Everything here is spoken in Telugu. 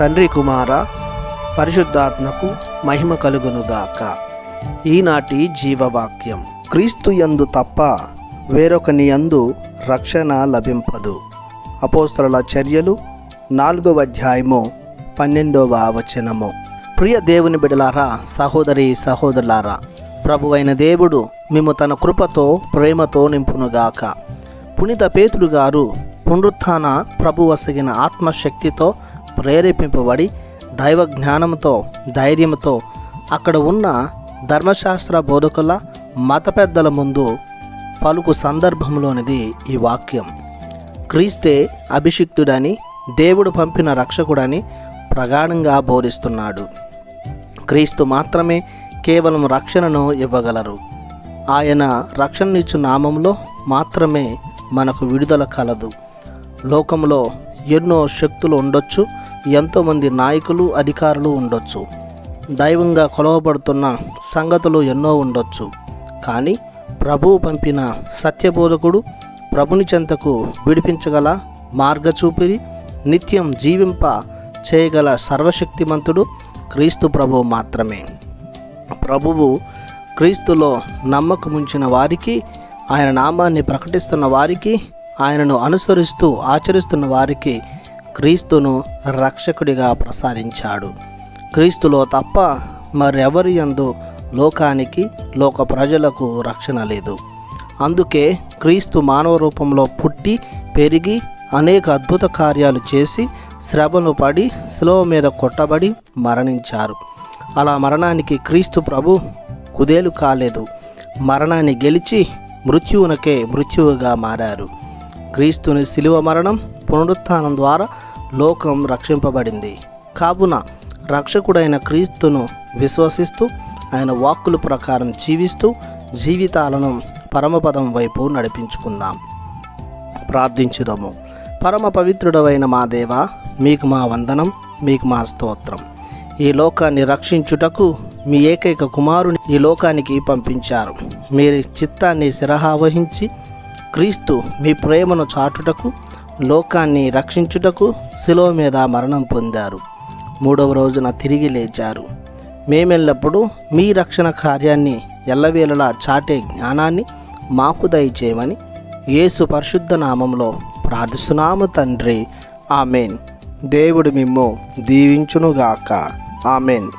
తండ్రి కుమార పరిశుద్ధాత్మకు మహిమ కలుగునుగాక. ఈనాటి జీవవాక్యం క్రీస్తు యందు తప్ప వేరొకని యందు రక్షణ లభింపదు. అపోస్తల చర్యలు నాలుగవ అధ్యాయము పన్నెండవ వచనము. ప్రియ దేవుని బిడలారా సహోదరి సహోదరులారా ప్రభువైన దేవుడు మేము తన కృపతో ప్రేమతో నింపునుగాక. పునీత పేతుడు గారు పునరుత్థాన ప్రభువసగిన ఆత్మశక్తితో ప్రేరేపింపబడి దైవ జ్ఞానంతో ధైర్యంతో అక్కడ ఉన్న ధర్మశాస్త్ర బోధకుల మత పెద్దల ముందు పలుకు సందర్భంలోనిది ఈ వాక్యం. క్రీస్తే అభిషిక్తుడని దేవుడు పంపిన రక్షకుడని ప్రగాఢంగా బోధిస్తున్నాడు. క్రీస్తు మాత్రమే కేవలం రక్షణను ఇవ్వగలరు. ఆయన రక్షణనిచ్చు నామంలో మాత్రమే మనకు విడుదల కలదు. లోకంలో ఎన్నో శక్తులు ఉండొచ్చు ఎంతోమంది నాయకులు అధికారులు ఉండొచ్చు. దైవంగా కొలవబడుతున్న సంగతులు ఎన్నో ఉండొచ్చు. కానీ ప్రభువు పంపిన సత్యబోధకుడు ప్రభుని చెంతకు విడిపించగల మార్గచూపిరి నిత్యం జీవింప చేయగల సర్వశక్తిమంతుడు క్రీస్తు ప్రభువు మాత్రమే. ప్రభువు క్రీస్తులో నమ్మకముంచిన వారికి ఆయన నామాన్ని ప్రకటిస్తున్న వారికి ఆయనను అనుసరిస్తూ ఆచరిస్తున్న వారికి క్రీస్తును రక్షకుడిగా ప్రసాదించాడు. క్రీస్తులో తప్ప మరెవరి యందు లోకానికి లోక ప్రజలకు రక్షణ లేదు. అందుకే క్రీస్తు మానవ రూపంలో పుట్టి పెరిగి అనేక అద్భుత కార్యాలు చేసి శ్రమను పడి శిలువ మీద కొట్టబడి మరణించారు. అలా మరణానికి క్రీస్తు ప్రభు కుదేలు కాలేదు. మరణాన్ని గెలిచి మృత్యువునకే మృత్యువుగా మారారు. క్రీస్తుని శిలువ మరణం పునరుత్థానం ద్వారా లోకం రక్షింపబడింది. కావున రక్షకుడైన క్రీస్తును విశ్వసిస్తూ ఆయన వాక్కుల ప్రకారం జీవిస్తూ జీవితాలను పరమపదం వైపు నడిపించుకుందాం. ప్రార్థించుదాము. పరమ పవిత్రుడవైన మా దేవ మీకు మా వందనం మీకు మా స్తోత్రం. ఈ లోకాన్ని రక్షించుటకు మీ ఏకైక కుమారుని ఈ లోకానికి పంపించారు. మీరు చిత్తాన్ని శిరహావహించి క్రీస్తు మీ ప్రేమను చాటుటకు లోకాన్ని రక్షించుటకు శిలో మీద మరణం పొందారు. మూడవ రోజున తిరిగి లేచారు. మేమెల్లప్పుడూ మీ రక్షణ కార్యాన్ని ఎల్లవేళలా చాటే జ్ఞానాన్ని మాకు దయచేయమని యేసు పరిశుద్ధ నామంలో ప్రార్థిస్తున్నాము తండ్రి. ఆమెన్. దేవుడు మిమ్ము దీవించునుగాక. ఆమెన్.